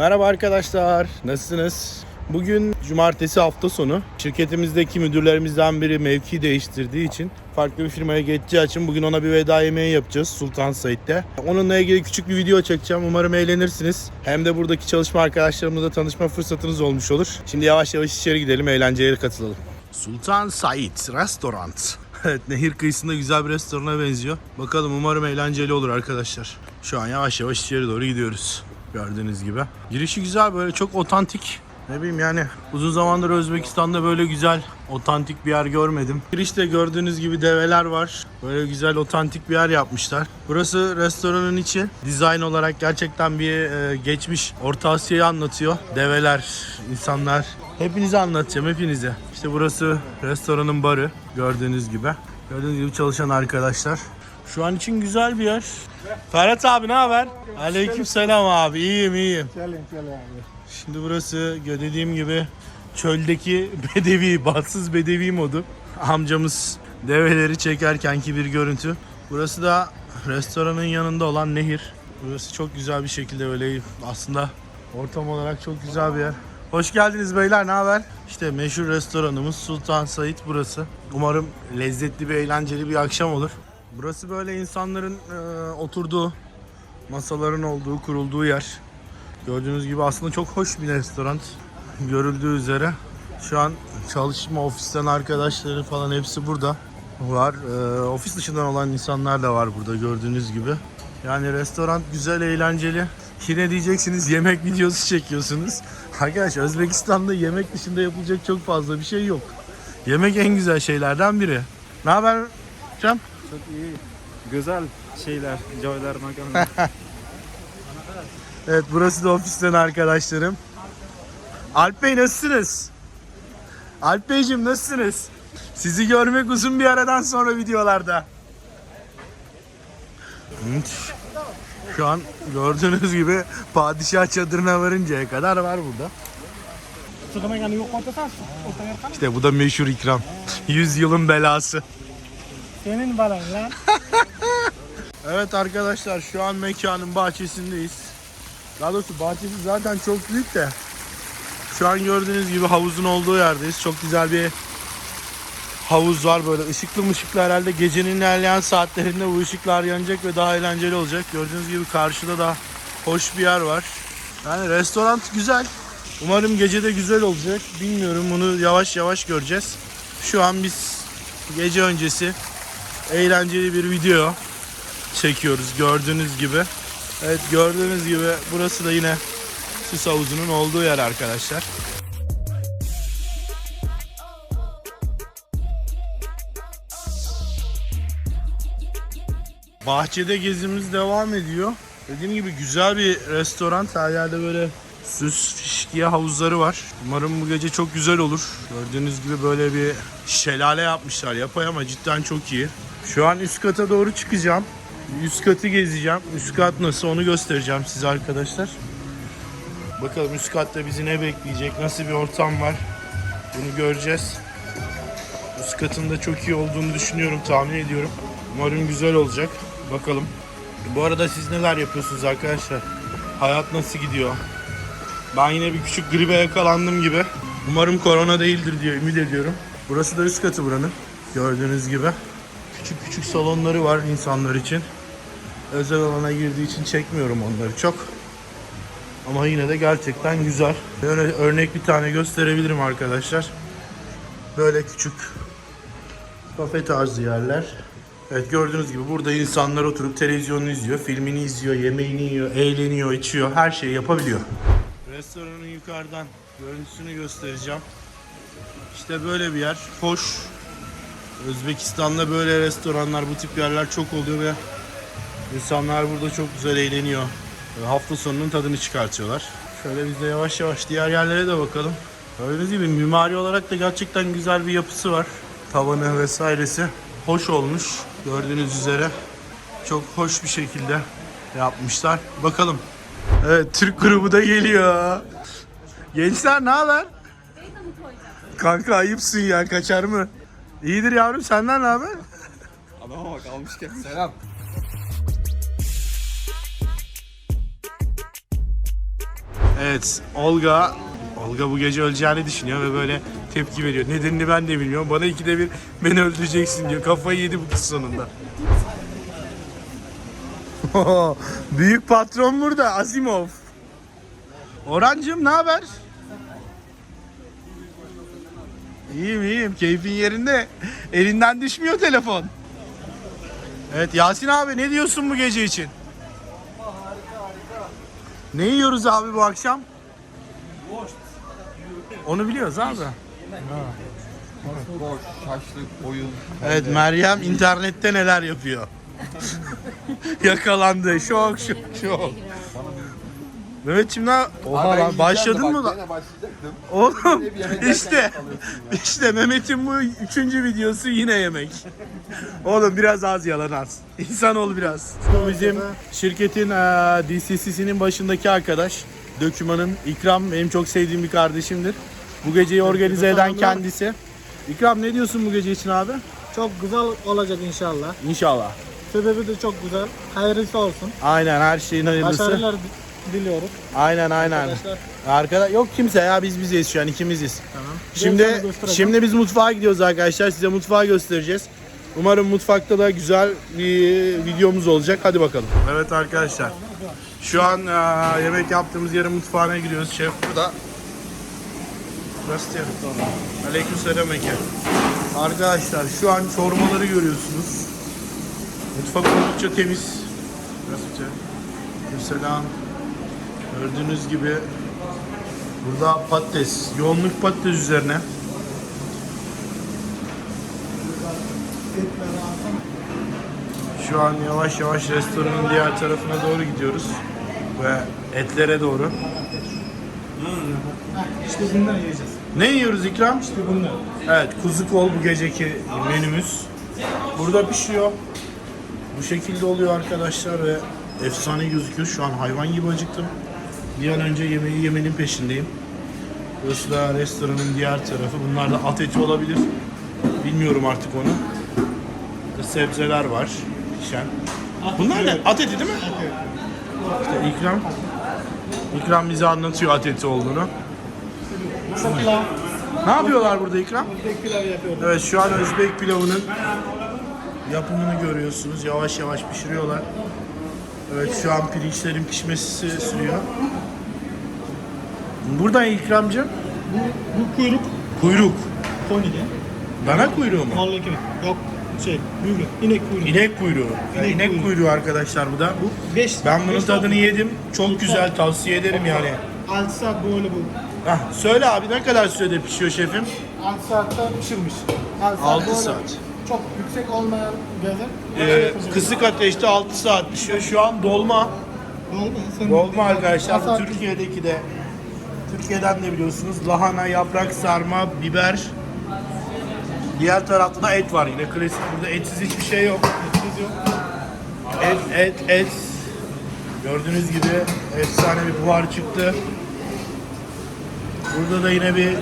Merhaba arkadaşlar, nasılsınız? Bugün cumartesi hafta sonu. Şirketimizdeki müdürlerimizden biri mevki değiştirdiği için farklı bir firmaya geçeceği için bugün ona bir veda yemeği yapacağız Sultan Said'de. Onunla ilgili küçük bir video çekeceğim. Umarım eğlenirsiniz. Hem de buradaki çalışma arkadaşlarımızla tanışma fırsatınız olmuş olur. Şimdi yavaş yavaş içeri gidelim, eğlencelere katılalım. Sultan Said Restoran. Evet nehir kıyısında güzel bir restorana benziyor. Bakalım umarım eğlenceli olur arkadaşlar. Şu an yavaş yavaş içeri doğru gidiyoruz. Gördüğünüz gibi. Girişi güzel böyle çok otantik. Ne bileyim yani uzun zamandır Özbekistan'da böyle güzel otantik bir yer görmedim. Girişte gördüğünüz gibi develer var. Böyle güzel otantik bir yer yapmışlar. Burası restoranın içi. Dizayn olarak gerçekten bir e, geçmiş Orta Asya'yı anlatıyor. Develer, insanlar. Hepinize anlatacağım hepinize. İşte burası restoranın barı gördüğünüz gibi. Gördüğünüz gibi çalışan arkadaşlar. Şu an için güzel bir yer. Ferhat abi ne haber? Aleyküm selam abi. İyiyim iyiyim. Şimdi burası dediğim gibi çöldeki bedevi, bahtsız bedevi modu. Amcamız develeri çekerkenki bir görüntü. Burası da restoranın yanında olan nehir. Burası çok güzel bir şekilde böyle aslında ortam olarak çok güzel bir yer. Hoş geldiniz beyler ne haber? İşte meşhur restoranımız Sultan Said burası. Umarım lezzetli bir eğlenceli bir akşam olur. Burası böyle insanların e, oturduğu, masaların olduğu, kurulduğu yer. Gördüğünüz gibi aslında çok hoş bir restoran. Görüldüğü üzere. Şu an çalışma ofisten arkadaşları falan hepsi burada var. Ee, ofis dışından olan insanlar da var burada gördüğünüz gibi. Yani restoran güzel, eğlenceli. Yine diyeceksiniz yemek videosu çekiyorsunuz. Arkadaş Özbekistan'da yemek dışında yapılacak çok fazla bir şey yok. Yemek en güzel şeylerden biri. Ne haber Cem? Çok iyi. Güzel şeyler, joylar, makarna. Evet burası da ofisten arkadaşlarım. Alp Bey nasılsınız? Alp Beyciğim nasılsınız? Sizi görmek uzun bir aradan sonra videolarda. Evet. Şu an gördüğünüz gibi padişah çadırına varıncaya kadar var burada. İşte bu da meşhur ikram. 100 yılın belası. Senin balan lan. Evet arkadaşlar şu an mekanın bahçesindeyiz. Daha doğrusu bahçesi zaten çok büyük de. Şu an gördüğünüz gibi havuzun olduğu yerdeyiz. Çok güzel bir havuz var böyle ışıklı mışıklı herhalde gecenin ilerleyen saatlerinde bu ışıklar yanacak ve daha eğlenceli olacak. Gördüğünüz gibi karşıda da hoş bir yer var. Yani restoran güzel. Umarım gece de güzel olacak. Bilmiyorum bunu yavaş yavaş göreceğiz. Şu an biz gece öncesi eğlenceli bir video çekiyoruz gördüğünüz gibi. Evet gördüğünüz gibi burası da yine süs havuzunun olduğu yer arkadaşlar. Bahçede gezimiz devam ediyor. Dediğim gibi güzel bir restoran. Her yerde böyle süs fişkiye havuzları var. Umarım bu gece çok güzel olur. Gördüğünüz gibi böyle bir şelale yapmışlar. Yapay ama cidden çok iyi. Şu an üst kata doğru çıkacağım. Üst katı gezeceğim. Üst kat nasıl onu göstereceğim size arkadaşlar. Bakalım üst katta bizi ne bekleyecek, nasıl bir ortam var bunu göreceğiz. Üst katında çok iyi olduğunu düşünüyorum, tahmin ediyorum. Umarım güzel olacak. Bakalım. Bu arada siz neler yapıyorsunuz arkadaşlar? Hayat nasıl gidiyor? Ben yine bir küçük gribe yakalandım gibi. Umarım korona değildir diye ümit ediyorum. Burası da üst katı buranın. Gördüğünüz gibi. Küçük küçük salonları var insanlar için. Özel alana girdiği için çekmiyorum onları çok. Ama yine de gerçekten güzel. Böyle örnek bir tane gösterebilirim arkadaşlar. Böyle küçük kafe tarzı yerler. Evet gördüğünüz gibi burada insanlar oturup televizyonunu izliyor, filmini izliyor, yemeğini yiyor, eğleniyor, içiyor, her şeyi yapabiliyor. Restoranın yukarıdan görüntüsünü göstereceğim. İşte böyle bir yer. Hoş. Özbekistan'da böyle restoranlar, bu tip yerler çok oluyor ve insanlar burada çok güzel eğleniyor. Hafta sonunun tadını çıkartıyorlar. Şöyle biz de yavaş yavaş diğer yerlere de bakalım. Gördüğünüz gibi mimari olarak da gerçekten güzel bir yapısı var. Tavanı vesairesi hoş olmuş. Gördüğünüz üzere çok hoş bir şekilde yapmışlar. Bakalım. Evet Türk grubu da geliyor. Gençler ne haber? Kanka ayıpsın ya kaçar mı? İyidir yavrum senden ne haber? Adama bak almışken. Selam. Evet, Olga Olga bu gece öleceğini düşünüyor ve böyle tepki veriyor. Nedenini ben de bilmiyorum. Bana ikide bir beni öldüreceksin diyor. Kafayı yedi bu kız sonunda. Büyük patron burada Asimov. Orancım ne haber? İyiyim iyiyim. Keyfin yerinde. Elinden düşmüyor telefon. Evet Yasin abi ne diyorsun bu gece için? Ne yiyoruz abi bu akşam? Onu biliyoruz abi. Boş, şaşlık, oyun. Evet Meryem internette neler yapıyor. Yakalandı. Şok şok şok. Mehmetciğim ne? Oha lan başladın mı lan? Başlayacaktım. Oğlum yemekten işte işte Mehmet'in bu üçüncü videosu yine yemek. Oğlum biraz az yalan az. İnsan ol biraz. Bu bizim şirketin eee, DCC'sinin başındaki arkadaş. Dökümanın İkram benim çok sevdiğim bir kardeşimdir. Bu geceyi organize eden kendisi. İkram ne diyorsun bu gece için abi? Çok güzel olacak inşallah. İnşallah. Sebebi de çok güzel. Hayırlısı olsun. Aynen her şeyin hayırlısı. Başarılar di- diliyoruz. Aynen aynen. Arkadaşlar Arkadaş yok kimse ya biz bizeyiz şu an ikimiziz. tamam. Şimdi şimdi biz mutfağa gidiyoruz arkadaşlar. Size mutfağı göstereceğiz. Umarım mutfakta da güzel bir videomuz olacak. Hadi bakalım. Evet arkadaşlar. Şu an eee, yemek yaptığımız yerin mutfağına gidiyoruz. Şef burada. Burası diyelim. Aleykümselam Eke. Arkadaşlar şu an çorbaları görüyorsunuz. Mutfak oldukça temiz. Burası Selam. Gördüğünüz gibi burada patates, yoğunluk patates üzerine. Şu an yavaş yavaş restoranın diğer tarafına doğru gidiyoruz ve etlere doğru. İşte bundan yiyeceğiz. Ne yiyoruz ikram? İşte bundan. Evet, kuzu kol bu geceki menümüz. Burada pişiyor. Bu şekilde oluyor arkadaşlar ve efsane gözüküyor. Şu an hayvan gibi acıktım. Bir an önce yemeği yemenin peşindeyim. Burası da restoranın diğer tarafı. Bunlar da at eti olabilir. Bilmiyorum artık onu. Burada sebzeler var. Pişen. Bunlar ne? At eti değil mi? İşte ikram. İkram bize anlatıyor at eti olduğunu. Ne yapıyorlar burada ikram? Evet şu an Özbek pilavının yapımını görüyorsunuz. Yavaş yavaş pişiriyorlar. Evet şu an pirinçlerin pişmesi sürüyor. Buradan ikramcım Bu, bu kuyruk kuyruk. Konya'da. Dana kuyruğu mu? Mallı ekmek. Yok şey büyük. İnek kuyruğu. İnek kuyruğu. İnek İnek kuyruğu. kuyruğu arkadaşlar bu da. Bu 5 Ben bunun tadını yedim. Çok güzel tavsiye ederim yani. 6 saat böyle bu. Hah, söyle abi ne kadar sürede pişiyor şefim? 6 saatte pişirmiş. 6 Altı böyle saat. Çok yüksek olmayan gezer. Ee, kısık ateşte 6 saat pişiyor. Şu an dolma. Dolma arkadaşlar. Türkiye'deki de Türkiye'den de biliyorsunuz lahana, yaprak sarma, biber. Diğer tarafta da et var yine klasik. Burada etsiz hiçbir şey yok. Et, et, et. Gördüğünüz gibi efsane bir buhar çıktı. Burada da yine bir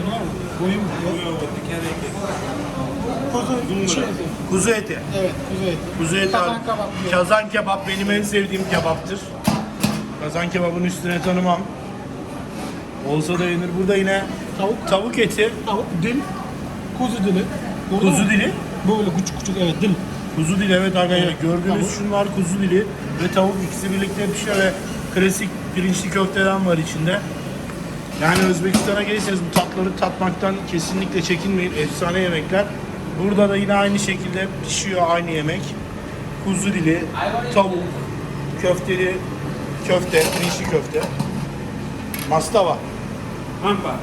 Kuzu, şey, kuzu eti. evet kuzu eti. Kuzu eti. Kazan kebap. Kazan kebap benim en sevdiğim kebaptır. Kazan kebabın üstüne tanımam. Olsa da yenir. Burada yine Tavuk, tavuk eti, tavuk, dil, kuzu dili. Gördün kuzu mü? dili. Böyle küçük küçük evet dil. Kuzu dili evet arkadaşlar. Gördüğünüz Tavuk. şunlar kuzu dili ve tavuk ikisi birlikte pişiyor ve klasik pirinçli köfteden var içinde. Yani Özbekistan'a gelirseniz bu tatları tatmaktan kesinlikle çekinmeyin. Efsane yemekler. Burada da yine aynı şekilde pişiyor aynı yemek. Kuzu dili, tavuk, köfteli, köfte, pirinçli köfte. Mastava. Mantar.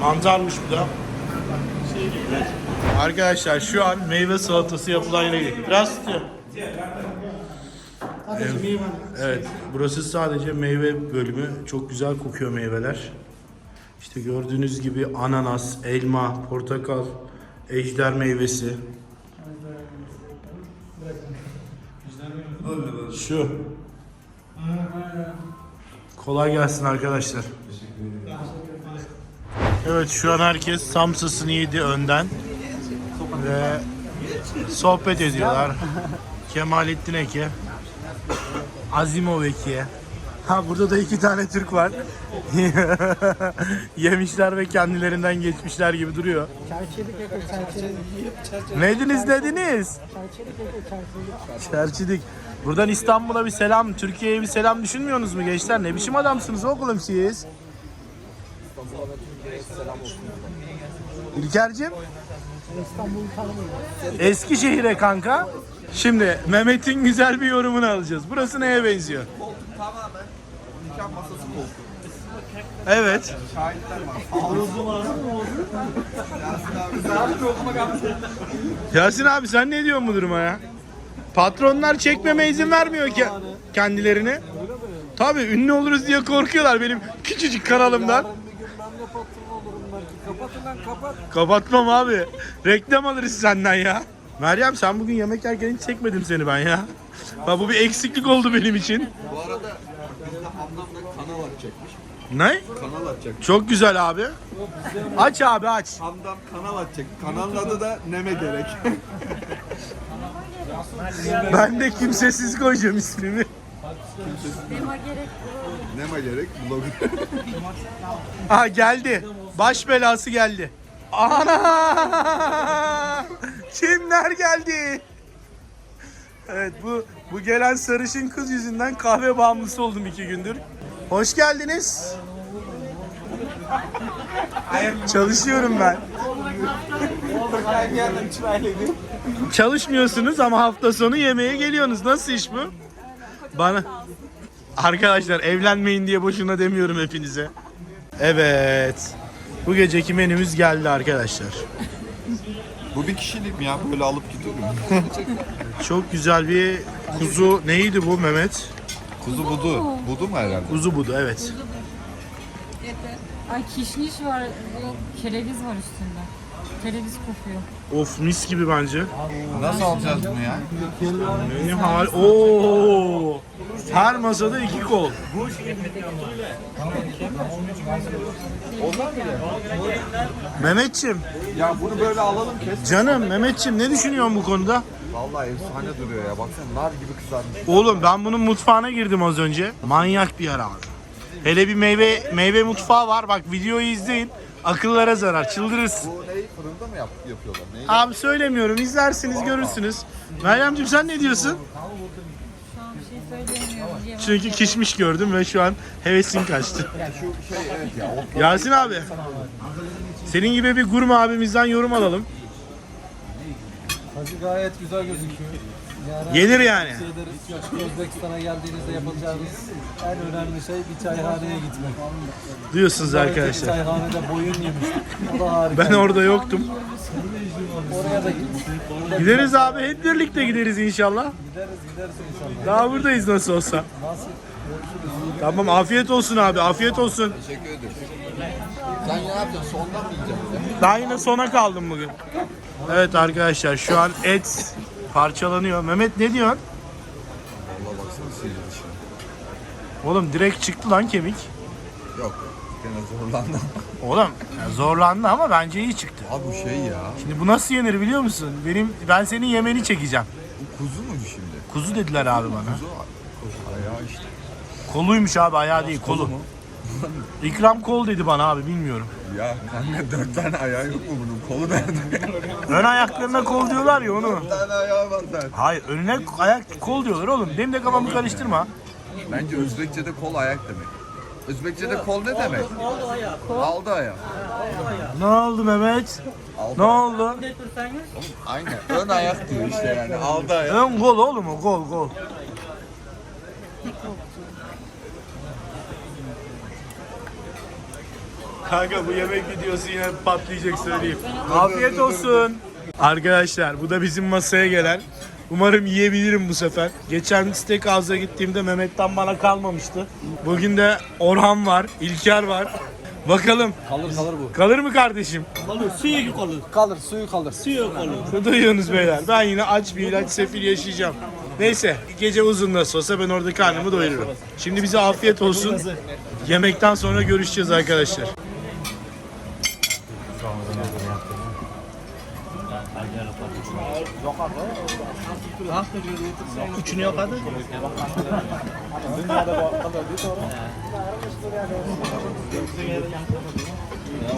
Mantarmış bu da. Arkadaşlar şu an meyve salatası yapılan yere gidiyoruz. Biraz meyve. Evet, burası sadece meyve bölümü. Çok güzel kokuyor meyveler. İşte gördüğünüz gibi ananas, elma, portakal, ejder meyvesi. Şu. Kolay gelsin arkadaşlar. Evet şu an herkes samsasını yedi önden ve sohbet ediyorlar. Kemalettin Eke, Azimov Eke, Ha burada da iki tane Türk var. Yemişler ve kendilerinden geçmişler gibi duruyor. Neydiniz dediniz? Çerçidik. Buradan İstanbul'a bir selam, Türkiye'ye bir selam düşünmüyorsunuz mu gençler? Ne biçim adamsınız oğlum siz? İlker'cim? Eskişehir'e kanka. Şimdi Mehmet'in güzel bir yorumunu alacağız. Burası neye benziyor? Tamamen nikah masası koltuğu. Evet. Yasin abi sen ne diyorsun bu duruma ya? Patronlar çekmeme izin vermiyor ki kendilerini. Tabii ünlü oluruz diye korkuyorlar benim küçücük kanalımdan. Kapatmam abi. Reklam alırız senden ya. Meryem sen bugün yemek yerken hiç çekmedim seni ben ya. Bak bu bir eksiklik oldu benim için. Bu arada Hamdam'da kanal açacakmış. Ne? Kanal açacak. Çok güzel abi. Aç abi aç. Hamdam kanal açacak. Kanalın adı da Neme Gerek. Ben de kimsesiz koyacağım ismimi. Neme Gerek blog. Ha geldi. Baş belası geldi. Ana! Kimler geldi? Evet bu bu gelen sarışın kız yüzünden kahve bağımlısı oldum iki gündür. Hoş geldiniz. Çalışıyorum ben. Çalışmıyorsunuz ama hafta sonu yemeğe geliyorsunuz. Nasıl iş bu? Bana Arkadaşlar evlenmeyin diye boşuna demiyorum hepinize. Evet. Bu geceki menümüz geldi arkadaşlar. Bu bir kişilik mi ya? Böyle alıp gidiyorum. Çok güzel bir kuzu neydi bu Mehmet? Kuzu budu. Budu mu herhalde? Kuzu budu evet. Ay kişniş var, yok kereviz var üstünde. Kereviz kokuyor. Of mis gibi bence. Nasıl alacağız bunu ya? Benim hal... Oo! Her masada iki kol. Mehmetçim, Ya bunu böyle alalım kes. canım Mehmetçim ne düşünüyorsun bu konuda? Vallahi efsane duruyor ya. Baksana nar gibi kızarmış. Oğlum ben bunun mutfağına girdim az önce. Manyak bir yer abi. Hele bir meyve meyve mutfağı var. Bak videoyu izleyin. Akıllara zarar. Çıldırırsın. Bu neyi fırında mı yap, yapıyorlar? Neyi? Abi söylemiyorum. izlersiniz görürsünüz. Meryemciğim sen ne diyorsun? Şu an bir şey söyleyemiyorum. Çünkü gerek. kişmiş gördüm ve şu an hevesin kaçtı. Şu şey evet ya. O Yasin abi. Senin gibi bir gurme abimizden yorum alalım. Hacı gayet güzel gözüküyor. Yani Gelir yani. Özbekistan'a geldiğinizde yapacağınız en önemli şey bir çayhaneye gitmek. Diyorsunuz Bir arkadaşlar. çayhanede boyun yemiştik. O da harika. Ben orada yoktum. Oraya da gittik. Gideriz abi. Hep birlikte gideriz inşallah. Gideriz gideriz inşallah. Daha buradayız nasıl olsa. Nasıl? Tamam afiyet olsun abi. Afiyet olsun. teşekkür ederim. Sen ne yapacaksın? Sondan mı yiyeceksin? Ben yine sona kaldım bugün. Evet arkadaşlar şu an et parçalanıyor. Mehmet ne diyorsun? Allah baksana sıyırdı. Oğlum direkt çıktı lan kemik. Yok. Gene zorlandım. Oğlum ya zorlandı ama bence iyi çıktı. Abi bu şey ya. Şimdi bu nasıl yenir biliyor musun? Benim ben senin yemeni çekeceğim. Bu kuzu mu şimdi? Kuzu dediler abi bana. Kuzu ayağı işte. Koluymuş abi ayağı değil kolu. mu? İkram kol dedi bana abi bilmiyorum. Ya kanka dört tane ayağı yok mu bunun? Kolu nerede? Ön ayaklarına kol diyorlar ya onu. Bir tane ayağı var zaten. Hayır önüne ayak kol diyorlar oğlum. Benim de kafamı karıştırma. Bence Özbekçe'de kol ayak demek. Özbekçe'de kol ne demek? Aldı ayağı. Ne oldu Mehmet? Aldı. Ne oldu? Aynen. Ön ayak diyor işte yani. Aldı ayağı. Ön gol oğlum o gol gol. Kanka bu yemek videosu yine patlayacak söyleyeyim. Afiyet olsun. Arkadaşlar bu da bizim masaya gelen. Umarım yiyebilirim bu sefer. Geçen Steakhouse'a gittiğimde Mehmet'ten bana kalmamıştı. Bugün de Orhan var, İlker var. Bakalım Kalır kalır bu. kalır mı kardeşim? Kalır suyu kalır. Ne duyuyorsunuz beyler? Ben yine aç bir ilaç sefil yaşayacağım. Neyse gece uzun nasıl olsa ben orada karnımı doyururum. Şimdi bize afiyet olsun. Yemekten sonra görüşeceğiz arkadaşlar. Yok hadi.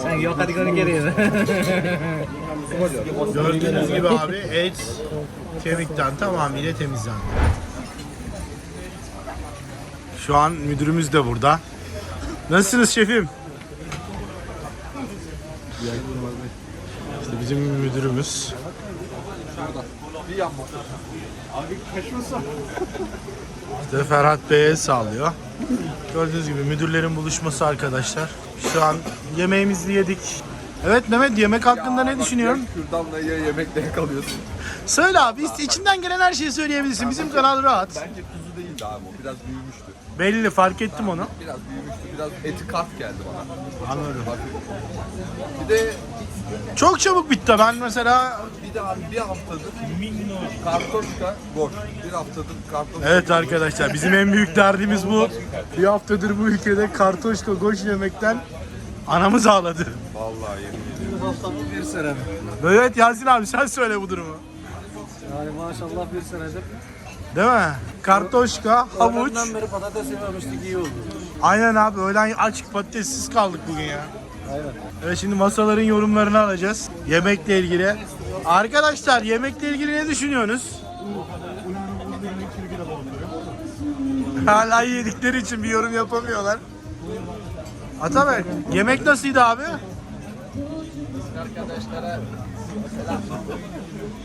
Sen yok hadi geri geri. Gördüğünüz gibi abi et kemikten tamamıyla temizlendi. Şu an müdürümüz de burada. Nasılsınız şefim? İşte bizim müdürümüz. İşte Ferhat Bey'e sağlıyor. Gördüğünüz gibi müdürlerin buluşması arkadaşlar. Şu an yemeğimizi yedik. Evet Mehmet yemek hakkında ne düşünüyorsun? Kürdanla ya yemekle yakalıyorsun. Söyle abi ist- içinden gelen her şeyi söyleyebilirsin. Bizim kanal rahat. Bence kuzu değildi abi o. Biraz büyümüştü. Belli fark ettim onu. Biraz büyümüştü. Biraz eti kat geldi bana. Anladım. Bir de Çok çabuk bitti. Ben mesela bir de abi bir haftadır kartoşka boş. Bir haftadır kartoşka. Evet arkadaşlar bizim en büyük derdimiz bu. Bir haftadır bu ülkede kartoşka goş yemekten anamız ağladı. Vallahi yemin ediyorum. Bir sene mi? Evet Yasin abi sen söyle bu durumu. Yani maşallah bir senedir. Değil mi? Kartoşka, havuç. Öğlenden beri patates yememiştik iyi oldu. Aynen abi öğlen açık patatessiz kaldık bugün ya. Aynen. Evet şimdi masaların yorumlarını alacağız. Yemekle ilgili. Arkadaşlar yemekle ilgili ne düşünüyorsunuz? Hala yedikleri için bir yorum yapamıyorlar. Atabek yemek nasıldı abi?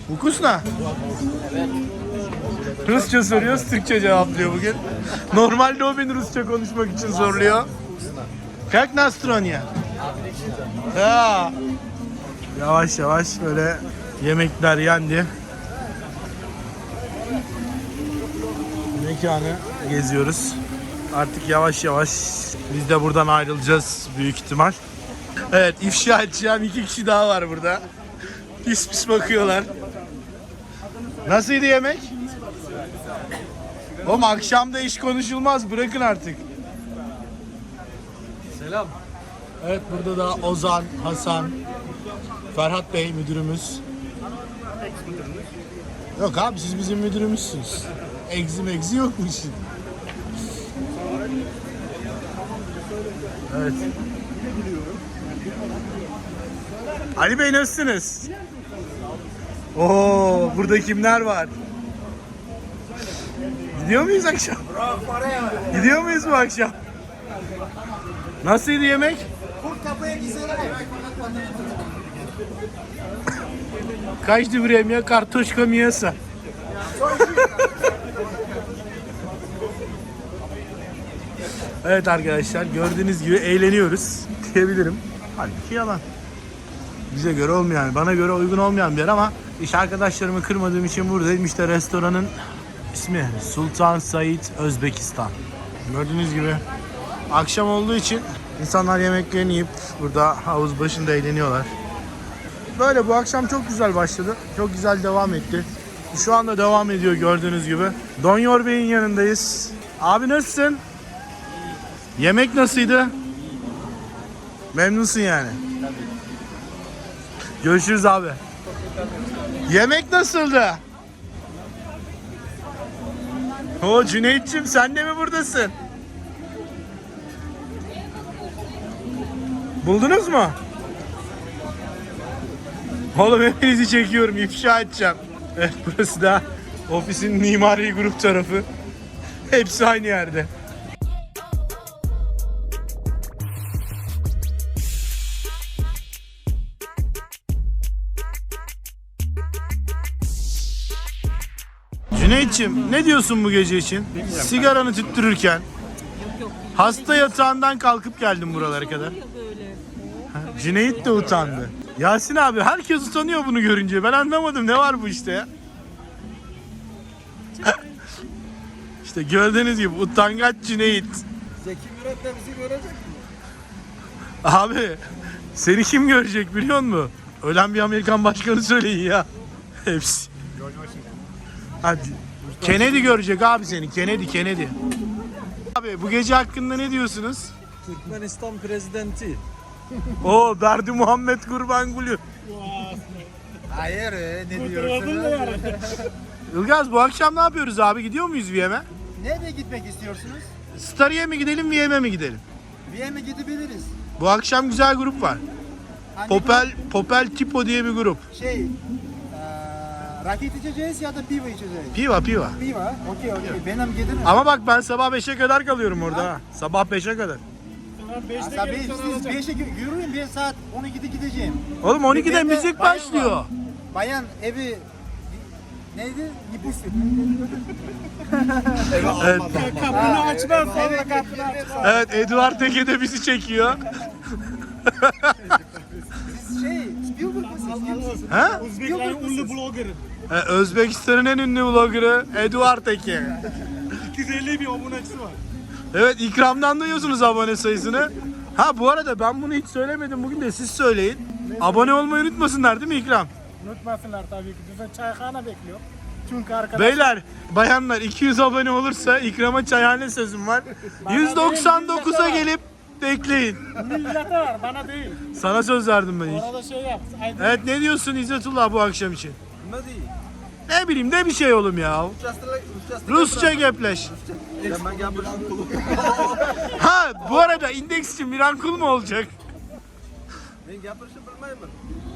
Hukusna. Rusça soruyoruz, Türkçe cevaplıyor bugün. Normalde o beni Rusça konuşmak için zorluyor. Как настроение? Ya. Yavaş yavaş böyle yemekler yendi. Mekanı geziyoruz. Artık yavaş yavaş biz de buradan ayrılacağız büyük ihtimal. Evet ifşa edeceğim iki kişi daha var burada. Pis pis bakıyorlar. Nasıldı yemek? Oğlum akşam da iş konuşulmaz bırakın artık. Selam. Evet burada da Ozan, Hasan, Ferhat Bey müdürümüz. Yok abi siz bizim müdürümüzsünüz. Egzi megzi yok bu işin. Evet. Ali Bey nasılsınız? Oo, burada kimler var? Gidiyor muyuz akşam? Gidiyor muyuz bu akşam? Nasıldı yemek? Каждый время картошка мясо. evet arkadaşlar gördüğünüz gibi eğleniyoruz diyebilirim. Halbuki yalan. Bize göre olmayan, bana göre uygun olmayan bir yer ama iş arkadaşlarımı kırmadığım için buradayım. İşte restoranın ismi Sultan Said Özbekistan. Gördüğünüz gibi akşam olduğu için insanlar yemeklerini yiyip burada havuz başında eğleniyorlar. Böyle bu akşam çok güzel başladı. Çok güzel devam etti. Şu anda devam ediyor gördüğünüz gibi. Donyor Bey'in yanındayız. Abi nasılsın? Yemek nasıldı? Memnunsun yani. Görüşürüz abi. Yemek nasıldı? O Cüneyt'cim sen de mi buradasın? Buldunuz mu? Oğlum hepinizi çekiyorum, ifşa edeceğim. Evet burası da ofisin mimari grup tarafı. Hepsi aynı yerde. Cüneyt'ciğim ne diyorsun bu gece için? Sigaranı tüttürürken hasta yatağından kalkıp geldim buralara kadar. Ha, Cüneyt de utandı. Yasin abi herkes utanıyor bunu görünce. Ben anlamadım ne var bu işte ya. işte gördüğünüz gibi utangaç Cüneyt. Zeki Müret de bizi görecek mi? Abi seni kim görecek biliyor musun? Ölen bir Amerikan başkanı söyleyin ya. Hepsi. Hadi. Kennedy görecek abi seni. Kennedy, Kennedy. Abi bu gece hakkında ne diyorsunuz? Türkmenistan prezidenti. O Berdi Muhammed Kurban Gülü. Hayır e, ne Kurtuladın yani. Ilgaz bu akşam ne yapıyoruz abi? Gidiyor muyuz VM'e? Nereye gitmek istiyorsunuz? Starry'e mi gidelim, VM'e mi gidelim? VM'e gidebiliriz. Bu akşam güzel grup var. Hangi Popel Popel Tipo diye bir grup. Şey, eee, raket içeceğiz ya da piva içeceğiz. Piva piva. Piva, okey okey. Benim giderim. Ama bak ben sabah 5'e kadar kalıyorum orada ha. Sabah 5'e kadar. Tamam 5'te Tabii gelip sana siz alacağım. 5'e yürüyün bir saat 12'de gideceğim. Oğlum 12'de Ben de müzik bayan başlıyor. var. Bayan evi neydi? Nipusu. Evet. Kapını açma sonra kapını açma. Evet Eduard Teke de bizi çekiyor. Siz şey, Spielberg mısınız? ha? Uzbeklerin ünlü bloggerı. Ee, Özbekistan'ın en ünlü vloggerı Eduard Teke. 250 bin abonesi var. Evet ikramdan duyuyorsunuz abone sayısını. Ha bu arada ben bunu hiç söylemedim bugün de siz söyleyin. Abone olmayı unutmasınlar değil mi ikram? Unutmasınlar tabii ki. Bize çaykhana bekliyor. Çünkü arkadaş Beyler, bayanlar 200 abone olursa ikrama çayhane sözüm var. 199'a gelip bekleyin. millete var bana değil. Sana söz verdim ben ilk. Orada şey yap. Aydın Evet ne diyorsun İzzetullah bu akşam için? Ne bileyim ne bir şey oğlum ya. Rusça gepleş. ha bu arada indeks için Miran Kul mu olacak?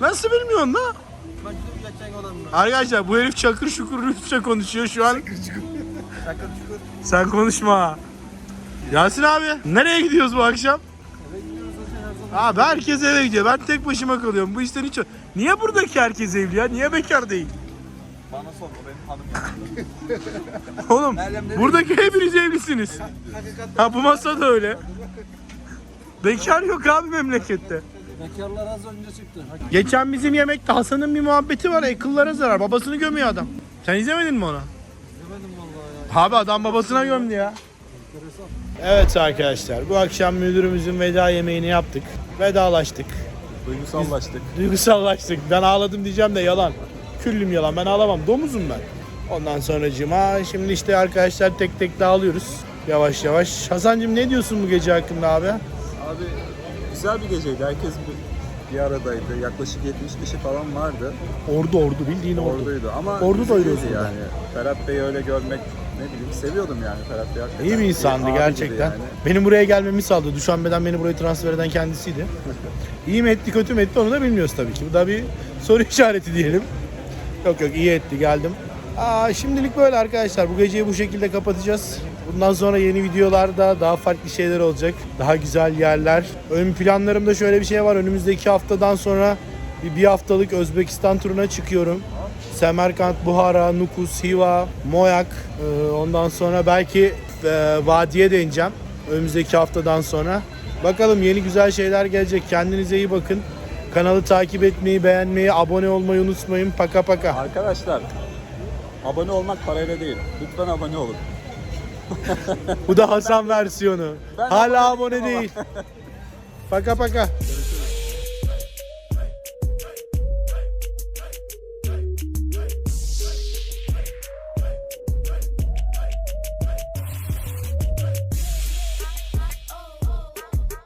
Nasıl bilmiyorsun la? Arkadaşlar bu herif çakır şukur Rusça konuşuyor şu an. Sen konuşma. Yasin abi nereye gidiyoruz bu akşam? Abi herkes eve gidiyor. Ben tek başıma kalıyorum. Bu işten hiç... Niye buradaki herkes evli ya? Niye bekar değil? Bana sor o benim hanım. Oğlum buradaki hepiniz evlisiniz. Ha bu masa da öyle. Bekar yok abi memlekette. Bekarlar az önce çıktı. Geçen bizim yemekte Hasan'ın bir muhabbeti var. Ekıllara zarar. Babasını gömüyor adam. Sen izlemedin mi onu? Demedim vallahi ya. Abi adam babasına gömdü ya. Evet arkadaşlar bu akşam müdürümüzün veda yemeğini yaptık. Vedalaştık. Duygusallaştık. Duygusallaştık. Ben ağladım diyeceğim de yalan. Küllüm yalan. Ben ağlamam. Domuzum ben. Ondan sonra cima. Şimdi işte arkadaşlar tek tek dağılıyoruz. Yavaş yavaş. Hasan'cığım ne diyorsun bu gece hakkında abi? Abi güzel bir geceydi. Herkes bir, bir aradaydı. Yaklaşık 70 kişi falan vardı. Ordu ordu bildiğin ordu. Orduydu ama Ordu güzeldi doyuruyorsun yani. Ferhat Bey'i öyle görmek ne bileyim seviyordum yani Ferhat Bey hakikaten. İyi bir insandı gibi gerçekten. yani. Benim buraya gelmemi sağladı. Düşanbeden beni buraya transfer eden kendisiydi. iyi mi etti kötü mü etti onu da bilmiyoruz tabii ki. Bu da bir soru işareti diyelim. Yok yok iyi etti geldim. Aa, şimdilik böyle arkadaşlar. Bu geceyi bu şekilde kapatacağız. Bundan sonra yeni videolarda daha farklı şeyler olacak. Daha güzel yerler. Ön planlarımda şöyle bir şey var. Önümüzdeki haftadan sonra bir, bir haftalık Özbekistan turuna çıkıyorum. Semerkant, Buhara, Nukus, Hiva, Moyak. Ee, ondan sonra belki e, vadiye de ineceğim. Önümüzdeki haftadan sonra. Bakalım yeni güzel şeyler gelecek. Kendinize iyi bakın. Kanalı takip etmeyi, beğenmeyi, abone olmayı unutmayın. Paka paka. Arkadaşlar abone olmak parayla değil. Lütfen abone olun. Bu da Hasan versiyonu. Ben Hala abone abone değil. Paka paka.